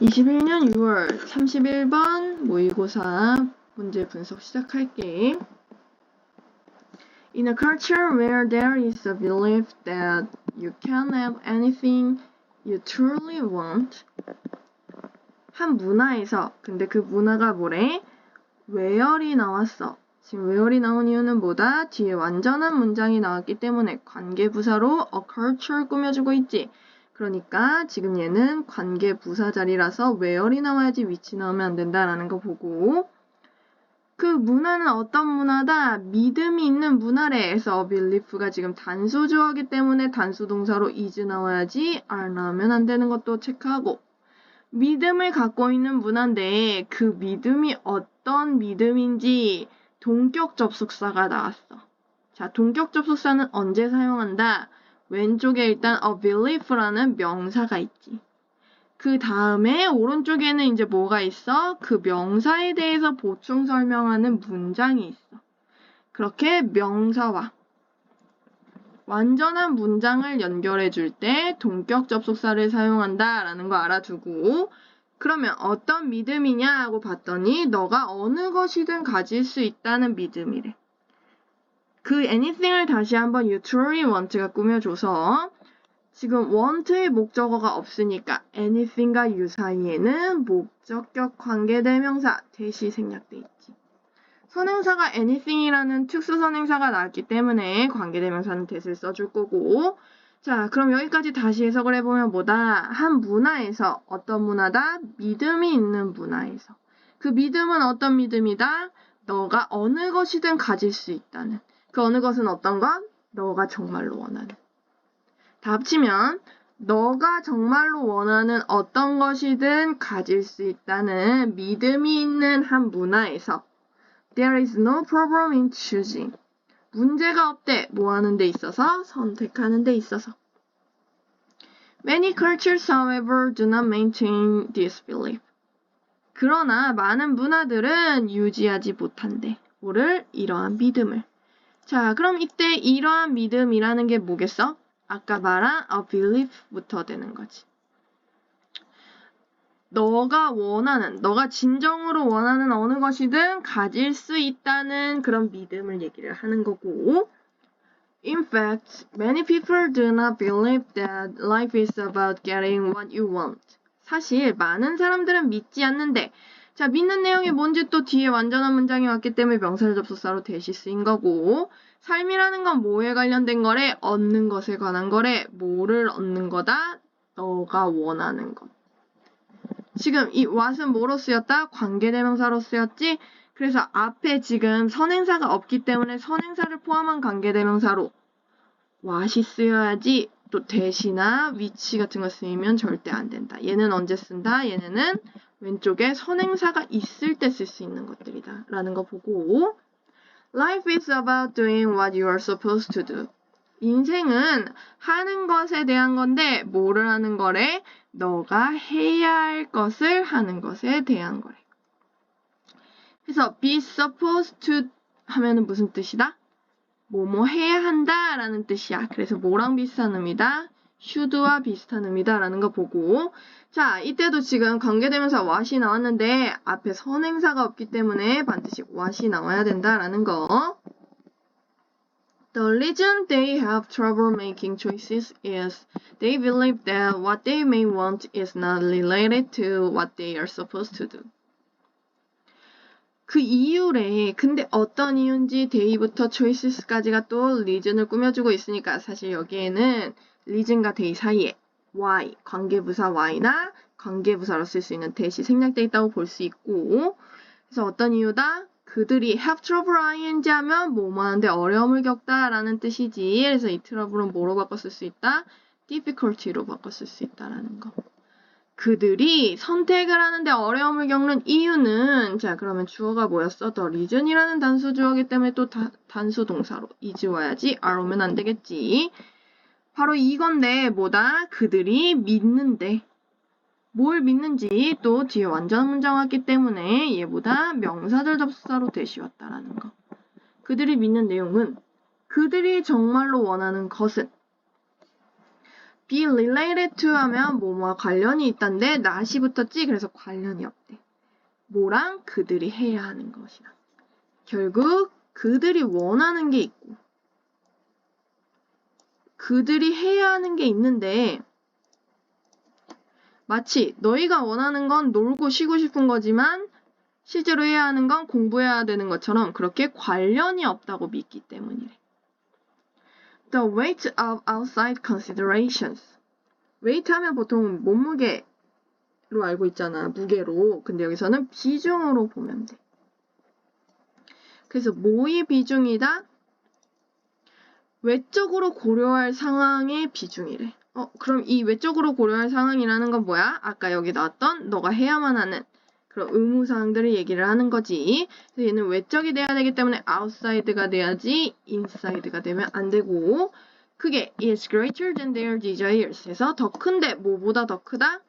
21년 6월 31번 모의고사 문제 분석 시작할게. In a culture where there is a belief that you can have anything you truly want, 한 문화에서 근데 그 문화가 뭐래? where이 나왔어. 지금 where이 나온 이유는 뭐다? 뒤에 완전한 문장이 나왔기 때문에 관계부사로 a culture 꾸며주고 있지. 그러니까 지금 얘는 관계 부사 자리라서 where이 나와야지 위치 나오면 안 된다라는 거 보고 그 문화는 어떤 문화다? 믿음이 있는 문화래. 해서 belief가 지금 단수 주어기 때문에 단수 동사로 is 나와야지 are 나오면 안 되는 것도 체크하고 믿음을 갖고 있는 문화인데 그 믿음이 어떤 믿음인지 동격 접속사가 나왔어. 자, 동격 접속사는 언제 사용한다? 왼쪽에 일단 a belief라는 명사가 있지. 그 다음에 오른쪽에는 이제 뭐가 있어? 그 명사에 대해서 보충 설명하는 문장이 있어. 그렇게 명사와 완전한 문장을 연결해 줄 때 동격 접속사를 사용한다 라는 거 알아두고 그러면 어떤 믿음이냐 하고 봤더니 너가 어느 것이든 가질 수 있다는 믿음이래. 그 anything을 다시 한번 you truly want가 꾸며줘서 지금 want의 목적어가 없으니까 anything과 you 사이에는 목적격 관계대명사 대시 생략돼 있지. 선행사가 anything이라는 특수 선행사가 나왔기 때문에 관계대명사는 대시를 써줄 거고 자 그럼 여기까지 다시 해석을 해보면 뭐다? 한 문화에서 어떤 문화다? 믿음이 있는 문화에서 그 믿음은 어떤 믿음이다? 너가 어느 것이든 가질 수 있다는 그 어느 것은 어떤 것? 너가 정말로 원하는. 다 합치면 너가 정말로 원하는 어떤 것이든 가질 수 있다는 믿음이 있는 한 문화에서 There is no problem in choosing. 문제가 없대. 뭐 하는 데 있어서? 선택하는 데 있어서. Many cultures, however, do not maintain this belief. 그러나 많은 문화들은 유지하지 못한대. 뭐를? 이러한 믿음을. 자, 그럼 이때 이러한 믿음이라는 게 뭐겠어? 아까 말한 a belief부터 되는 거지. 너가 원하는, 너가 진정으로 원하는 어느 것이든 가질 수 있다는 그런 믿음을 얘기를 하는 거고. In fact, many people do not believe that life is about getting what you want. 사실 많은 사람들은 믿지 않는데 자, 믿는 내용이 뭔지 또 뒤에 완전한 문장이 왔기 때문에 명사절 접속사로 대시 쓰인 거고 삶이라는 건 뭐에 관련된 거래? 얻는 것에 관한 거래. 뭐를 얻는 거다? 너가 원하는 것. 지금 이 what은 뭐로 쓰였다? 관계대명사로 쓰였지? 그래서 앞에 지금 선행사가 없기 때문에 선행사를 포함한 관계대명사로 what이 쓰여야지 또 대시나 위치 같은 거 쓰이면 절대 안 된다. 얘는 언제 쓴다? 얘네는 왼쪽에 선행사가 있을 때 쓸 수 있는 것들이다. 라는 거 보고 Life is about doing what you are supposed to do. 인생은 하는 것에 대한 건데 뭐를 하는 거래? 너가 해야 할 것을 하는 것에 대한 거래. 그래서 be supposed to 하면은 무슨 뜻이다? 뭐뭐 해야 한다 라는 뜻이야. 그래서 뭐랑 비슷한 의미다? Should와 비슷한 의미다라는 거 보고 자 이때도 지금 관계대명사 what이 나왔는데 앞에 선행사가 없기 때문에 반드시 what이 나와야 된다라는 거 The reason they have trouble making choices is they believe that what they may want is not related to what they are supposed to do. 그 이유래. 근데 어떤 이유인지 데이부터 choices까지가 또 reason을 꾸며주고 있으니까 사실 여기에는 reason과 day 사이에 why, 관계부사 why나 관계부사로 쓸 수 있는 대시 생략돼 있다고 볼 수 있고 그래서 어떤 이유다? 그들이 have trouble ing 하면 뭐뭐 하는데 어려움을 겪다라는 뜻이지. 그래서 이 트러블은 뭐로 바꿔 쓸 수 있다? difficulty로 바꿔 쓸 수 있다라는 거. 그들이 선택을 하는데 어려움을 겪는 이유는 자 그러면 주어가 뭐였어? 더 reason이라는 단수 주어기 때문에 또 다, 단수 동사로 이지 와야지 are 오면 안 되겠지. 바로 이건데 뭐다? 그들이 믿는데 뭘 믿는지 또 뒤에 완전 문장 왔기 때문에 얘보다 명사절 접수사로 대시왔다라는 거. 그들이 믿는 내용은 그들이 정말로 원하는 것은 be related to 하면 뭐뭐와 관련이 있다인데 not이 붙었지 그래서 관련이 없대. 뭐랑 그들이 해야 하는 것이랑. 결국 그들이 원하는 게 있고 그들이 해야 하는 게 있는데 마치 너희가 원하는 건 놀고 쉬고 싶은 거지만 실제로 해야 하는 건 공부해야 되는 것처럼 그렇게 관련이 없다고 믿기 때문이래. The weight of outside considerations. weight 하면 보통 몸무게로 알고 있잖아. 무게로. 근데 여기서는 비중으로 보면 돼. 그래서 뭐의 비중이다? 외적으로 고려할 상황의 비중이래. 어, 그럼 이 외적으로 고려할 상황이라는 건 뭐야? 아까 여기 나왔던 너가 해야만 하는 그런 의무사항들을 얘기를 하는 거지. 그래서 얘는 외적이 돼야 되기 때문에 outside가 돼야지 inside가 되면 안 되고 그게 is greater than their desires 해서 더 큰데 뭐보다 더 크다?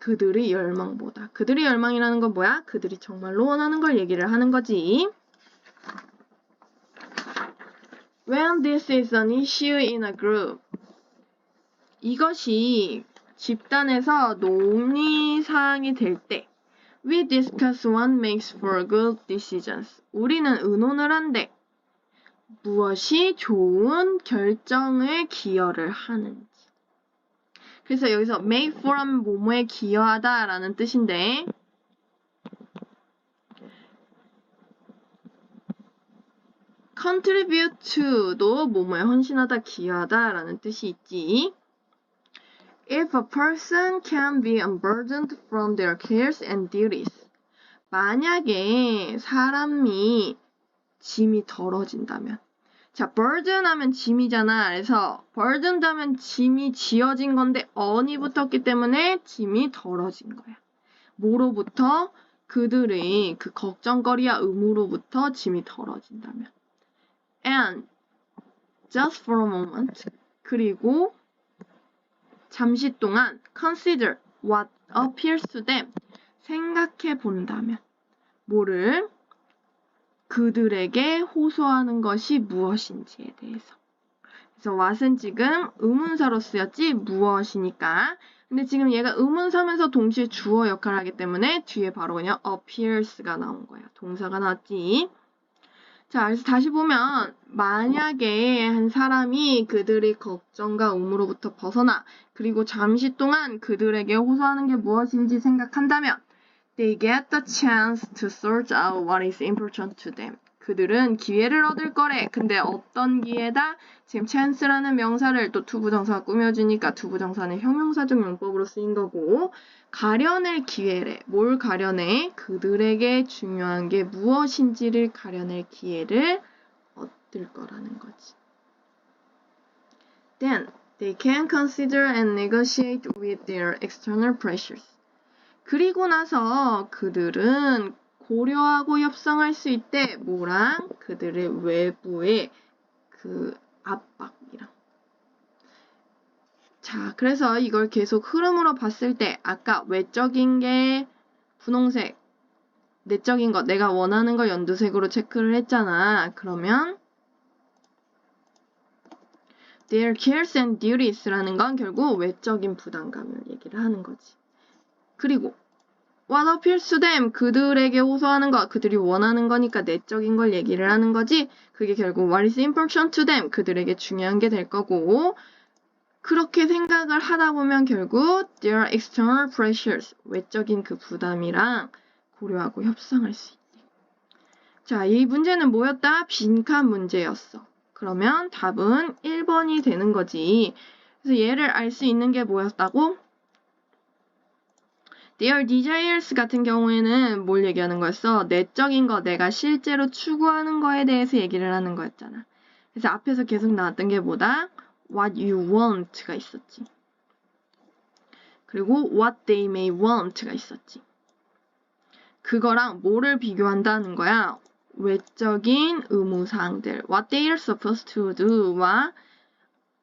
그들의 열망보다. 그들의 열망이라는 건 뭐야? 그들이 정말로 원하는 걸 얘기를 하는 거지. When this is an issue in a group. 이것이 집단에서 논의사항이 될 때, we discuss what makes for good decisions. 우리는 의논을 한데, 무엇이 좋은 결정을 기여를 하는지. 그래서 여기서 make for 하면 뭐뭐에 기여하다 라는 뜻인데, contribute to도 뭐뭐에 헌신하다, 기여하다 라는 뜻이 있지. If a person can be unburdened from their cares and duties. 만약에 사람이 짐이 덜어진다면. 자, burden 하면 짐이잖아. 그래서 burden 하면 짐이 지어진 건데 on이 붙었기 때문에 짐이 덜어진 거야. 뭐로부터? 그들의 그 걱정거리와 의무로부터 짐이 덜어진다면. And just for a moment. 그리고 잠시 동안 consider what appears to them. 생각해 본다면 뭐를 그들에게 호소하는 것이 무엇인지에 대해서. 그래서 what은 지금 의문사로 쓰였지 무엇이니까. 근데 지금 얘가 의문사면서 동시에 주어 역할을 하기 때문에 뒤에 바로 그냥 appears가 나온 거야. 동사가 나왔지 자, 그래서 다시 보면 만약에 한 사람이 그들의 걱정과 의무로부터 벗어나 그리고 잠시 동안 그들에게 호소하는 게 무엇인지 생각한다면 they get the chance to sort out what is important to them. 그들은 기회를 얻을 거래. 근데 어떤 기회다? 지금 chance라는 명사를 또 투부정사가 꾸며주니까 투부정사는 형용사적 용법으로 쓰인 거고 가려낼 기회래. 뭘 가려내? 그들에게 중요한 게 무엇인지를 가려낼 기회를 얻을 거라는 거지. Then they can consider and negotiate with their external pressures. 그리고 나서 그들은 고려하고 협상할 수 있대. 뭐랑? 그들의 외부의 그 압박이랑. 자, 그래서 이걸 계속 흐름으로 봤을 때 아까 외적인 게 분홍색, 내적인 것, 내가 원하는 걸 연두색으로 체크를 했잖아. 그러면 their cares and duties라는 건 결국 외적인 부담감을 얘기를 하는 거지. 그리고 what appeals to them 그들에게 호소하는 것, 그들이 원하는 거니까 내적인 걸 얘기를 하는 거지. 그게 결국 what is important to them 그들에게 중요한 게 될 거고 그렇게 생각을 하다 보면 결국 their external pressures 외적인 그 부담이랑 고려하고 협상할 수 있대. 자, 이 문제는 뭐였다? 빈칸 문제였어. 그러면 답은 1번이 되는 거지. 그래서 얘를 알 수 있는 게 뭐였다고? Their desires 같은 경우에는 뭘 얘기하는 거였어? 내적인 거, 내가 실제로 추구하는 거에 대해서 얘기를 하는 거였잖아. 그래서 앞에서 계속 나왔던 게 뭐다? What you want가 있었지. 그리고 what they may want가 있었지. 그거랑 뭐를 비교한다는 거야? 외적인 의무사항들, what they are supposed to do와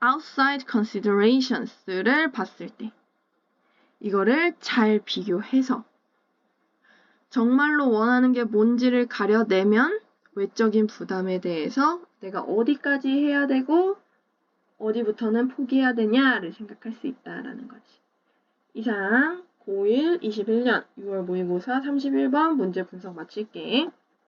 outside considerations를 봤을 때 이거를 잘 비교해서 정말로 원하는 게 뭔지를 가려내면 외적인 부담에 대해서 내가 어디까지 해야 되고 어디부터는 포기해야 되냐를 생각할 수 있다라는 거지. 이상 고1 21년 6월 모의고사 31번 문제 분석 마칠게.